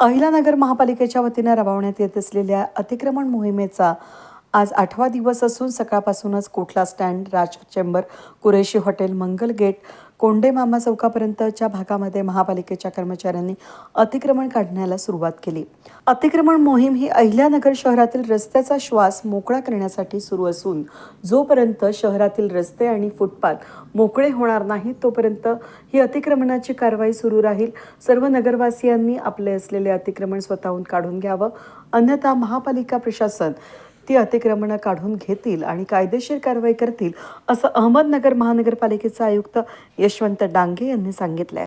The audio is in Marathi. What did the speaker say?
अहिलानगर महापालिकेच्या वतीनं राबवण्यात येत असलेल्या अतिक्रमण मोहिमेचा आज आठवा दिवस असून सकाळपासूनच Kothla stand Raj chamber Qureshi hotel Mangal gate Konde Mama चौकापर्यंतच्या भागामध्ये महापालिकेच्या कर्मचाऱ्यांनी अतिक्रमण काढण्याला सुरुवात केली. अतिक्रमण मोहीम ही अहिल्यानगर शहरातील रस्त्याचा श्वास मोकळा करण्यासाठी सुरू असून जोपर्यंत शहरातील रस्ते आणि फुटपाथ मोकळे होणार नाहीत तोपर्यंत ही अतिक्रमणाची कारवाई सुरू राहील. सर्व नगरवासियांनी आपले असलेले अतिक्रमण स्वतःहून काढून घ्यावं. अन्यथा महापालिका प्रशासन ती अतिक्रमणं काढून घेतील आणि कायदेशीर कारवाई करतील असं अहमदनगर महानगरपालिकेचे आयुक्त यशवंत डांगे यांनी सांगितलंय.